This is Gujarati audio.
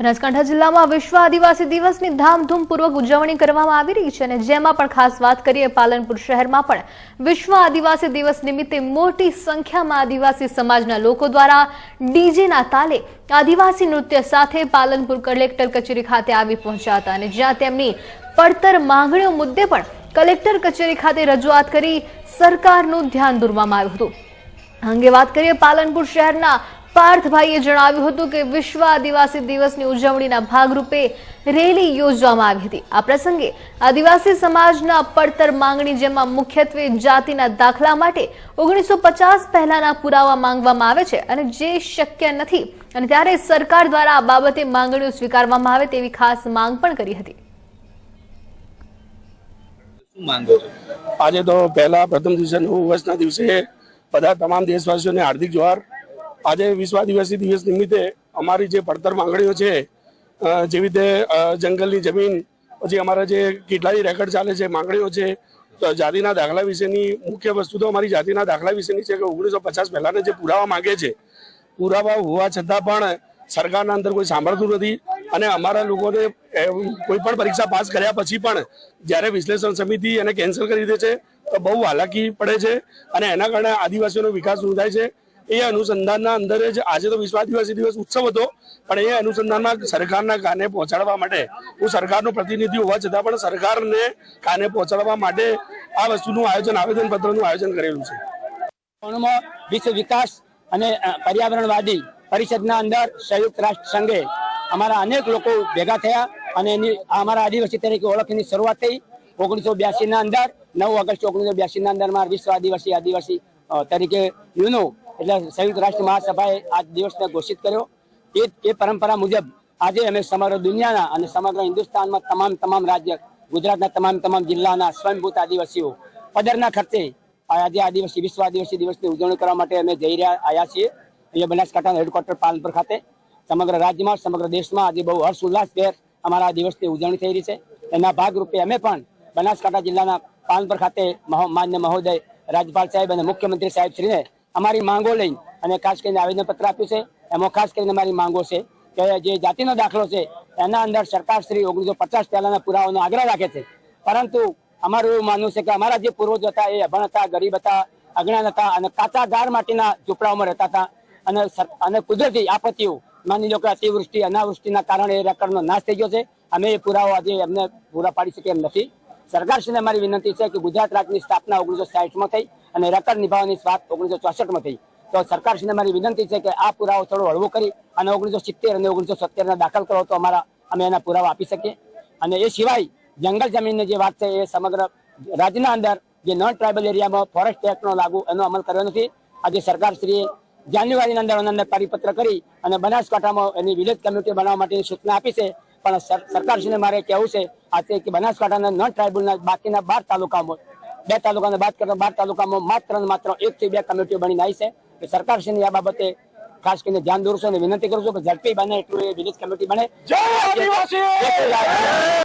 બનાસકાંઠા જિલ્લામાં વિશ્વ આદિવાસી દિવસની ધામધૂમપૂર્વક ઉજવણી કરવામાં આવી રહી છે અને જેમાં પણ ખાસ વાત કરીએ પાલનપુર શહેરમાં પણ વિશ્વ આદિવાસી દિવસ નિમિત્તે મોટી સંખ્યામાં આદિવાસી સમાજના લોકો દ્વારા ડીજેના તાલે આદિવાસી નૃત્ય સાથે પાલનપુર કલેક્ટર કચેરી ખાતે આવી પહોંચ્યા હતા અને જ્યાં તેમની પડતર માંગણીઓ મુદ્દે પણ કલેક્ટર કચેરી ખાતે રજૂઆત કરી સરકારનું ધ્યાન દોરવામાં આવ્યું હતું. અંગે વાત કરીએ પાલનપુર શહેરના પાર્થભાઈએ જણાવ્યું હતું કે વિશ્વ આદિવાસી દિવસની ઉજવણીના ભાગરૂપે રેલી યોજવામાં આવી હતી. આ પ્રસંગે આદિવાસી સમાજના પડતર માંગણી જેમાં મુખ્યત્વે જાતિના દાખલા માટે ઓગણીસો પચાસ પહેલાના પુરાવા માંગવામાં આવે છે અને જે શક્ય નથી અને ત્યારે સરકાર દ્વારા આ બાબતે માંગણીઓ સ્વીકારવામાં આવે તેવી ખાસ માંગ પણ કરી હતી. શું માંગો છો? આજે તો પહેલા પ્રથમ દિવસે નવ વર્ષના દિવસે બધા તમામ દેશવાસીઓને હાર્દિક જોહાર. આજે વિશ્વ આદિવાસી દિવસ નિમિત્તે અમારી જે પડતર માંગણીઓ છે જેવી રીતે જંગલની જમીન, પછી અમારા જે કેટલાય રેકર્ડ ચાલે છે, માંગણીઓ છે જાતિના દાખલા વિશેની મુખ્ય વસ્તુ તો અમારી જાતિના દાખલા વિશેની છે કે ઓગણીસો પચાસ પહેલાના જે પુરાવા માંગે છે, પુરાવા હોવા છતાં પણ સરકારના અંદર કોઈ સાંભળતું નથી અને અમારા લોકોને કોઈ પણ પરીક્ષા પાસ કર્યા પછી પણ જ્યારે વિશ્લેષણ સમિતિ એને કેન્સલ કરી દે છે, તો બહુ હાલાકી પડે છે અને એના કારણે આદિવાસીઓનો વિકાસ રૂંધાય છે. એ અનુસંધાનના અંદર જ આજે તો વિશ્વ આદિવાસી દિવસ ઉત્સવ હતો, પણ એ અનુસંધાનમાં સરકારના કાને પહોંચાડવા માટે, હું સરકારનો પ્રતિનિધિ હોવા છતાં પણ સરકારને કાને પહોંચાડવા માટે આ વસ્તુનું આયોજન, આવેદનપત્રનું આયોજન કરેલું છે. વિશ્વ વિકાસ અને પર્યાવરણવાદી પરિષદના અંદર સંયુક્ત રાષ્ટ્ર સંઘે અમારા અનેક લોકો ભેગા થયા અને એની, અમારા આદિવાસી તરીકે ઓળખની શરૂઆત થઈ. ઓગણીસો બ્યાસી ના અંદર, નવ ઓગસ્ટ ઓગણીસો બ્યાસી ના અંદર વિશ્વ આદિવાસી આદિવાસી તરીકે યુનો એટલે સંયુક્ત રાષ્ટ્ર મહાસભાએ આ દિવસને ઘોષિત કર્યો. એ એ પરંપરા મુજબ આજે અમે સમગ્ર દુનિયાના અને સમગ્ર હિન્દુસ્તાનમાં તમામ તમામ રાજ્ય, ગુજરાતના તમામ તમામ જિલ્લાના સ્વયંભૂત આદિવાસીઓ પદરના ખર્ચે આજે આદિવાસી વિશ્વ આદિવાસી દિવસની ઉજવણી કરવા માટે અમે જઈ રહ્યા આવ્યા છીએ. અહીંયા બનાસકાંઠાના હેડક્વાર્ટર પાલનપુર ખાતે. સમગ્ર રાજ્યમાં, સમગ્ર દેશમાં આજે બહુ હર્ષ, ઉલ્લાસભેર અમારા આ દિવસની ઉજવણી થઈ રહી છે. એના ભાગરૂપે અમે પણ બનાસકાંઠા જિલ્લાના પાલનપુર ખાતે માન્ય મહોદય રાજ્યપાલ સાહેબ અને મુખ્યમંત્રી સાહેબ શ્રીને અમારી માંગો લઈ અને ખાસ કરીને આવેદનપત્ર આપ્યું છે. એમાં ખાસ કરીને અમારી માંગો છે કે જે જાતિનો દાખલો છે, એના અંદર સરકાર શ્રી ઓગણીસો પચાસ પહેલાના પુરાવાનો આગ્રહ રાખે છે. પરંતુ અમારું એવું માનવું છે કે અમારા જે પૂર્વજો હતા એ અભણ હતા, ગરીબ હતા, અજ્ઞાન હતા અને કાચા ગાર માટીના ઝૂંપડાઓમાં રહેતા હતા. અને અને કુદરતી આપત્તિઓ, માની લો કે અતિવૃષ્ટિ, અનાવૃષ્ટિના કારણે એ રેકર્ડનો નાશ થઈ ગયો છે. અમે એ પુરાવો આજે એમને પૂરા પાડી શકીએ એમ નથી. સરકારશ્રીને મારી વિનંતી છે કે ગુજરાત રાજ્યની સ્થાપના ઓગણીસો સાહીઠમાં થઈ અને રેકર્ડ નિભાવવાની વાત ઓગણીસો ચોસઠમાં થઈ. તો સરકારશ્રીને મારી વિનંતી છે કે આ પુરાવો થોડો હળવો કરી અને ઓગણીસો સિત્તેર અને ઓગણીસો સત્તેરના દાખલ કરો તો અમારા અમે એના પુરાવા આપી શકીએ. અને એ સિવાય જંગલ જમીનની જે વાત છે એ સમગ્ર રાજ્યના અંદર જે નોન ટ્રાઇબલ એરિયામાં ફોરેસ્ટ એક્ટનો લાગુ એનો અમલ કર્યો નથી. આજે સરકારશ્રીએ જાન્યુઆરીના અંદર અંદર પરિપત્ર કરી અને બનાસકાંઠામાં એની વિલેજ કમિટી બનાવવા માટેની સૂચના આપી છે. પણ સર- સરકારશ્રીને મારે કહેવું છે આજે કે બનાસકાંઠાના નોન ટ્રાઇબલના બાકીના બાર તાલુકામાં બે તાલુકાને બાદ કરતા બાર તાલુકામાં માત્ર ને માત્ર એક થી બે કમિટીઓ બનીને આવી છે. સરકાર સરકારશ્રીની આ બાબતે ખાસ કરીને ધ્યાન દોરશો અને વિનંતી કરું છું કે ઝડપી બને એટલું એ વિલેજ કમિટી બને.